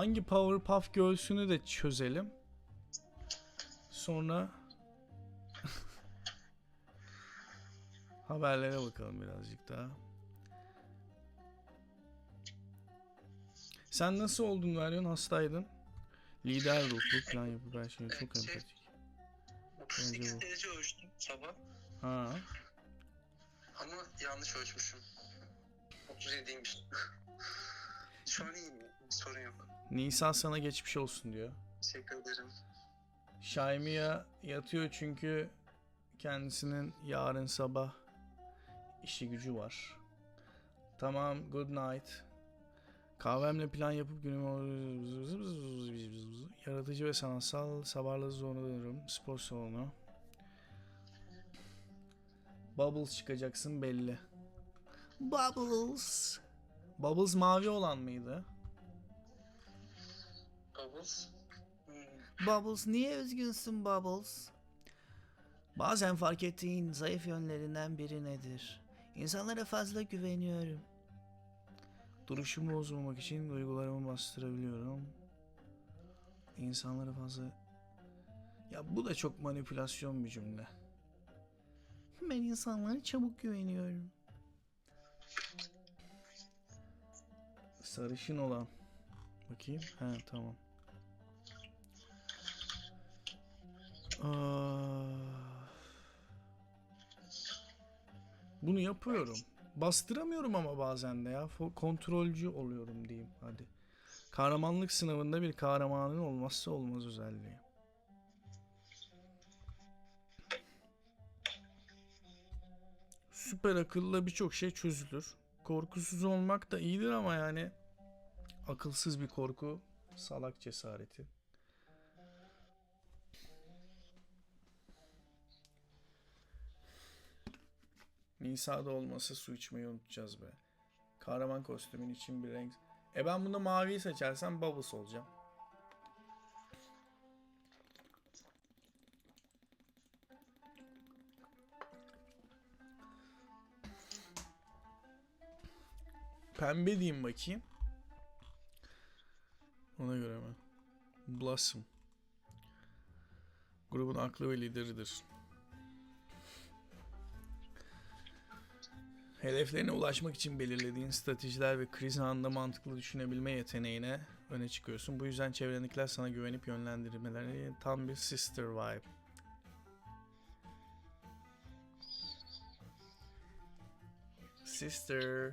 Hangi Powerpuff Girls'ünü de çözelim. Sonra haberlere bakalım birazcık daha. Sen nasıl oldun Veryon? Hastaydın. Lider ruhlu plan yapıp her şey çok şey- empatik. 38 bu. derece ölçtüm sabah Ha. ama yanlış ölçmüşüm. 37'ymiş. Şu an iyiyim. Sorun yok. Nisan sana geçmiş olsun diyor. Teşekkür ederim. Şaymiya yatıyor çünkü kendisinin yarın sabah işi gücü var. Tamam, good night. Kahvemle plan yapıp günümü yaratıcı ve sanatsal sabahları zorlanırım. Spor salonu. Bubbles çıkacaksın belli. Bubbles. Bubbles mavi olan mıydı? Bubbles. Hmm. Bubbles niye üzgünsün Bubbles? Bazen fark ettiğin zayıf yönlerinden biri nedir? İnsanlara fazla güveniyorum. Duruşumu bozmamak için duygularımı bastırabiliyorum. İnsanlara fazla... Ya bu da çok manipülasyon bir cümle. Ben insanlara çabuk güveniyorum. Sarışın olan. Bakayım. He tamam. Bunu yapıyorum. Bastıramıyorum ama bazen de ya. Kontrolcü oluyorum diyeyim hadi. Kahramanlık sınavında bir kahramanın olmazsa olmaz özelliği. Süper akılla birçok şey çözülür. Korkusuz olmak da iyidir ama yani akılsız bir korku salak cesareti. Nisa'da olmasa su içmeyi unutacağız be. Kahraman kostümün için bir renk. E ben bunda maviyi seçersem Bubbles olacağım. Pembe diyeyim bakayım. Ona göre mi? Blossom. Grubun aklı ve lideridir. Hedeflerine ulaşmak için belirlediğin stratejiler ve kriz anında mantıklı düşünebilme yeteneğine öne çıkıyorsun. Bu yüzden çevrendekiler sana güvenip yönlendirmeleri tam bir sister vibe. Sister.